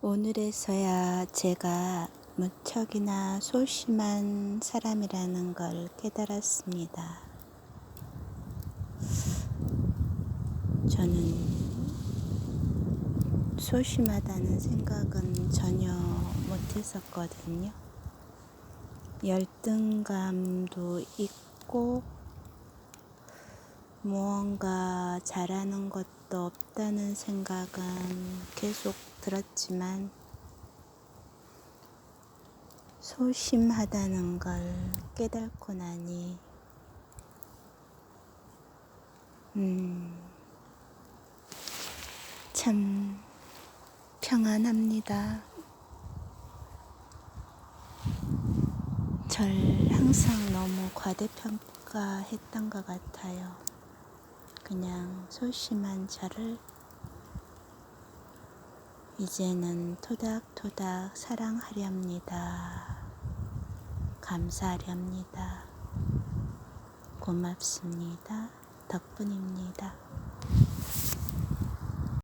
오늘에서야 제가 무척이나 소심한 사람이라는 걸 깨달았습니다. 저는 소심하다는 생각은 전혀 못했었거든요. 열등감도 있고, 무언가 잘하는 것도 없다는 생각은 계속 들었지만, 소심하다는 걸 깨닫고 나니, 음, 참 평안합니다. 절 항상 너무 과대평가했던 것 같아요. 그냥 소심한 저를 이제는 토닥토닥 사랑하렵니다. 감사하렵니다. 고맙습니다. 덕분입니다.